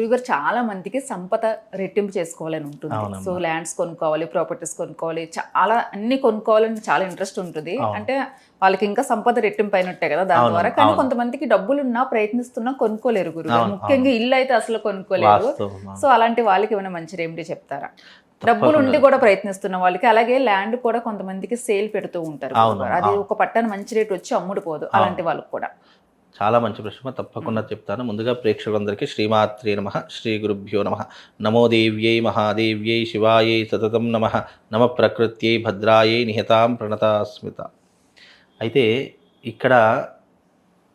గురుగారు చాలా మందికి సంపద రెట్టింపు చేసుకోవాలని ఉంటుంది. సో ల్యాండ్స్ కొనుక్కోవాలి ప్రాపర్టీస్ కొనుక్కోవాలి చాలా అన్ని కొనుక్కోవాలని చాలా ఇంట్రెస్ట్ ఉంటుంది. అంటే వాళ్ళకి ఇంకా సంపద రెట్టింపు అయినట్టే కదా దాని ద్వారా కానీ. కొంతమందికి డబ్బులు ఉన్నా ప్రయత్నిస్తున్నా కొనుక్కోలేరు అవును, ముఖ్యంగా ఇల్లు అయితే అసలు కొనుక్కోలేరు సో అలాంటి వాళ్ళకి ఏమైనా మంచి రెమెడీ చెప్తారా. డబ్బులు ఉండి కూడా ప్రయత్నిస్తున్న వాళ్ళకి అలాగే ల్యాండ్ కూడా కొంతమందికి సేల్ పెడుతూ ఉంటారు. అది. ఒక పట్టాన మంచి రేట్ వచ్చి అమ్ముడు పోదు అలాంటి వాళ్ళకి కూడా చాలా మంచి ప్రశ్న తప్పకుండా చెప్తాను. ముందుగా ప్రేక్షకులందరికీ శ్రీమాత్రే నమ శ్రీ గురుభ్యో నమ. నమో దేవ్యై మహాదేవ్యై శివాయై సతతం నమ. నమ ప్రకృత్యై భద్రాయై నిహతాం ప్రణతాస్మిత. అయితే ఇక్కడ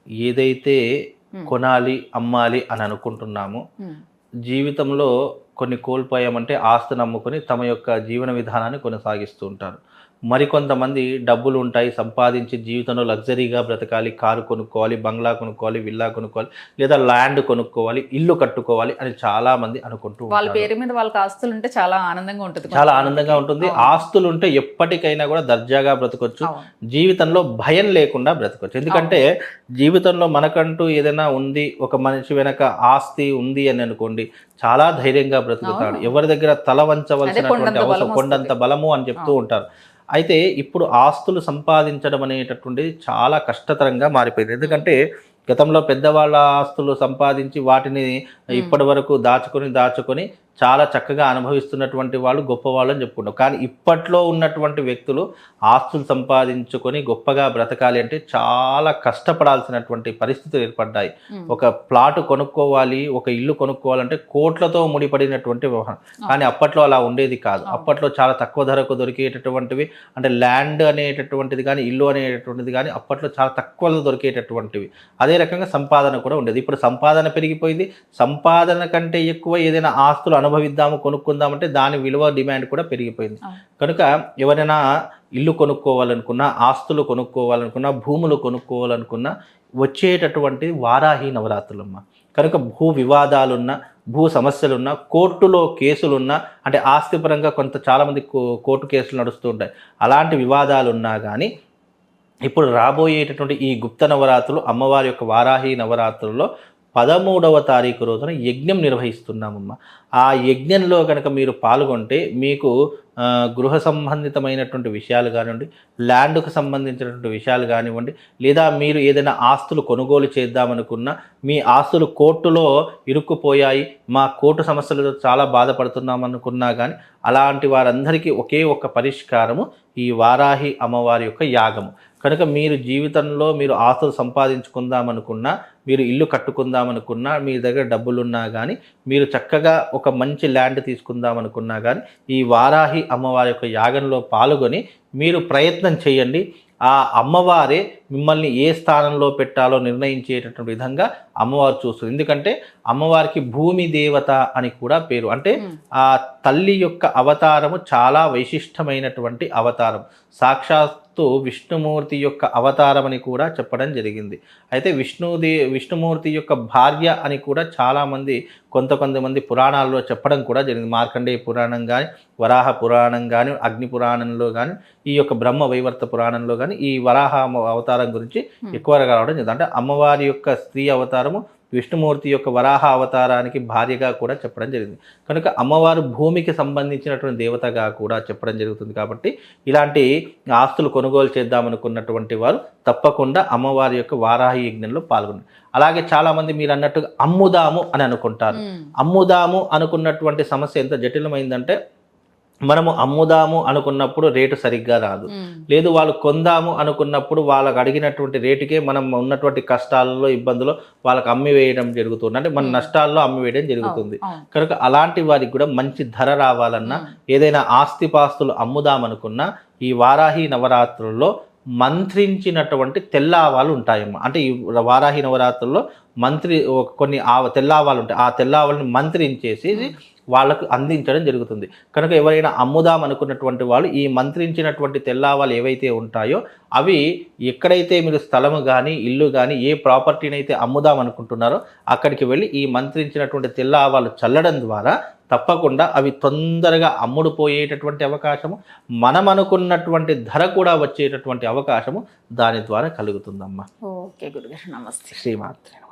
ఏదైతే. కొనాలి అమ్మాలి అని అనుకుంటున్నామో. జీవితంలో కొన్ని కోల్పోయామంటే ఆస్తిని నమ్ముకొని తమ యొక్క జీవన విధానాన్ని కొనసాగిస్తూ ఉంటారు. మరికొంతమంది డబ్బులు ఉంటాయి సంపాదించి జీవితంలో లగ్జరీగా బ్రతకాలి కారు కొనుక్కోవాలి బంగ్లా కొనుక్కోవాలి విల్లా కొనుక్కోవాలి లేదా ల్యాండ్ కొనుక్కోవాలి ఇల్లు కట్టుకోవాలి అని చాలా మంది అనుకుంటూ వాళ్ళ పేరు మీద వాళ్ళకి ఆస్తులు ఉంటే చాలా ఆనందంగా ఉంటుంది. చాలా ఆనందంగా ఉంటుంది. ఆస్తులు ఉంటే ఎప్పటికైనా కూడా దర్జాగా బ్రతకొచ్చు. జీవితంలో భయం లేకుండా బ్రతకొచ్చు. ఎందుకంటే జీవితంలో మనకంటూ ఏదైనా ఉంది ఒక మనిషి వెనక ఆస్తి ఉంది అని అనుకోండి చాలా ధైర్యంగా బ్రతుకుతాడు. ఎవరి దగ్గర తల వంచవలసినటువంటి కొండంత అవసరం బలం కొండంత బలము అని చెప్తూ ఉంటారు. అయితే ఇప్పుడు ఆస్తులు సంపాదించడం అనేటటువంటిది చాలా కష్టతరంగా మారిపోయింది. ఎందుకంటే గతంలో పెద్దవాళ్ళ ఆస్తులు సంపాదించి వాటిని ఇప్పటి వరకు దాచుకొని దాచుకొని చాలా చక్కగా అనుభవిస్తున్నటువంటి వాళ్ళు గొప్పవాళ్ళు అని చెప్పుకుంటాం. కానీ ఇప్పట్లో ఉన్నటువంటి వ్యక్తులు ఆస్తులు సంపాదించుకొని గొప్పగా బ్రతకాలి అంటే చాలా కష్టపడాల్సినటువంటి పరిస్థితులు ఏర్పడ్డాయి. ఒక ప్లాట్ కొనుక్కోవాలి ఒక ఇల్లు కొనుక్కోవాలంటే కోట్లతో ముడిపడినటువంటి వ్యవహారం. కానీ అప్పట్లో అలా ఉండేది కాదు. అప్పట్లో చాలా తక్కువ ధరకు దొరికేటటువంటివి అంటే ల్యాండ్ అనేటటువంటిది కానీ ఇల్లు అనేటటువంటిది కానీ అప్పట్లో చాలా తక్కువలో దొరికేటటువంటివి. అదే రకంగా సంపాదన కూడా ఉండేది. ఇప్పుడు సంపాదన పెరిగిపోయింది. సంపాదన కంటే ఎక్కువ ఏదైనా ఆస్తులు అనుభవిద్దాము కొనుక్కుందామంటే దాని విలువ డిమాండ్ కూడా పెరిగిపోయింది. కనుక ఎవరైనా ఇల్లు కొనుక్కోవాలనుకున్నా ఆస్తులు కొనుక్కోవాలనుకున్నా భూములు కొనుక్కోవాలనుకున్నా వచ్చేటటువంటి వారాహి నవరాత్రులమ్మ. కనుక భూ వివాదాలున్నా భూ సమస్యలున్నా కోర్టులో కేసులున్నా అంటే ఆస్తిపరంగా కొంత చాలామంది కోర్టు కేసులు నడుస్తూ ఉంటాయి. అలాంటి వివాదాలు ఉన్నా కానీ ఇప్పుడు రాబోయేటటువంటి ఈ గుప్త నవరాత్రులు అమ్మవారి యొక్క వారాహి నవరాత్రుల్లో పదమూడవ తారీఖు రోజున యజ్ఞం నిర్వహిస్తున్నామమ్మ. ఆ యజ్ఞంలో కనుక మీరు పాల్గొంటే మీకు గృహ సంబంధితమైనటువంటి విషయాలు కానివ్వండి ల్యాండ్కు సంబంధించినటువంటి విషయాలు కానివ్వండి లేదా మీరు ఏదైనా ఆస్తులు కొనుగోలు చేద్దామనుకున్నా మీ ఆస్తులు కోర్టులో ఇరుక్కుపోయాయి మా కోర్టు సమస్యలతో చాలా బాధపడుతున్నాం అనుకున్నా కానీ అలాంటి వారందరికీ ఒకే ఒక్క పరిష్కారము ఈ వారాహి అమ్మవారి యొక్క యాగము. కనుక మీరు జీవితంలో మీరు ఆస్తులు సంపాదించుకుందామనుకున్నా మీరు ఇల్లు కట్టుకుందామనుకున్నా మీ దగ్గర డబ్బులున్నా కానీ మీరు చక్కగా ఒక మంచి ల్యాండ్ తీసుకుందామనుకున్నా కానీ ఈ వారాహి అమ్మవారి యొక్క యాగంలో పాల్గొని మీరు ప్రయత్నం చేయండి. ఆ అమ్మవారే మిమ్మల్ని ఏ స్థానంలో పెట్టాలో నిర్ణయించేటటువంటి విధంగా అమ్మవారు చూస్తుంది. ఎందుకంటే అమ్మవారికి భూమి దేవత అని కూడా పేరు. అంటే. ఆ తల్లి యొక్క అవతారము చాలా వైశిష్టమైనటువంటి అవతారం. సాక్షాత్తు విష్ణుమూర్తి యొక్క అవతారం అని కూడా చెప్పడం జరిగింది. అయితే విష్ణుదే విష్ణుమూర్తి యొక్క భార్య అని కూడా చాలామంది కొంత కొంతమంది పురాణాల్లో చెప్పడం కూడా జరిగింది. మార్కండేయ పురాణం కానీ వరాహ పురాణం కానీ అగ్ని పురాణంలో కానీ ఈ యొక్క బ్రహ్మ వైవర్త పురాణంలో కానీ ఈ వరాహ అవతారం గురించి ఎక్కువగా రావడం జరిగింది. అంటే అమ్మవారి యొక్క స్త్రీ అవతారము విష్ణుమూర్తి యొక్క వరాహ అవతారానికి భార్యగా కూడా చెప్పడం జరిగింది. కనుక అమ్మవారు భూమికి సంబంధించినటువంటి దేవతగా కూడా చెప్పడం జరుగుతుంది కాబట్టి ఇలాంటి ఆస్తులు కొనుగోలు చేద్దామనుకున్నటువంటి వారు తప్పకుండా అమ్మవారి యొక్క వారాహి యజ్ఞంలో పాల్గొన్నారు అలాగే చాలామంది మీరు అన్నట్టుగా అమ్ముదాము అని అనుకుంటారు. అమ్ముదాము అనుకున్నటువంటి సమస్య ఎంత జటిలమైందంటే మనము అమ్ముదాము అనుకున్నప్పుడు రేటు సరిగ్గా రాదు. లేదు వాళ్ళు కొందాము అనుకున్నప్పుడు వాళ్ళకి అడిగినటువంటి రేటుకే మనం ఉన్నటువంటి కష్టాలలో ఇబ్బందులు వాళ్ళకి అమ్మి వేయడం జరుగుతుంది. అంటే మన నష్టాల్లో అమ్మి వేయడం జరుగుతుంది. కనుక అలాంటి వారికి కూడా మంచి ధర రావాలన్నా ఏదైనా ఆస్తిపాస్తులు అమ్ముదామనుకున్నా ఈ వారాహి నవరాత్రుల్లో మంత్రించినటువంటి తెల్లావాలు ఉంటాయమ్మా. అంటే ఈ వారాహి నవరాత్రుల్లో మంత్రి కొన్ని ఆ తెల్లావాలు ఉంటాయి. ఆ తెల్లావాలను మంత్రించేసి వాళ్ళకు అందించడం జరుగుతుంది. కనుక ఎవరైనా అమ్ముదాం అనుకున్నటువంటి వాళ్ళు ఈ మంత్రించినటువంటి తెల్లావాలు ఏవైతే ఉంటాయో అవి ఎక్కడైతే మీరు స్థలము కానీ ఇల్లు కానీ ఏ ప్రాపర్టీని అయితే అమ్ముదాం అనుకుంటున్నారో అక్కడికి వెళ్ళి ఈ మంత్రించినటువంటి తెల్లావాలు చల్లడం ద్వారా తప్పకుండా అవి తొందరగా అమ్ముడుపోయేటటువంటి అవకాశము మనం అనుకున్నటువంటి ధర కూడా వచ్చేటటువంటి అవకాశము దాని ద్వారా కలుగుతుందమ్మా. ఓకే గురుగారు నమస్తే. శ్రీమాత్రే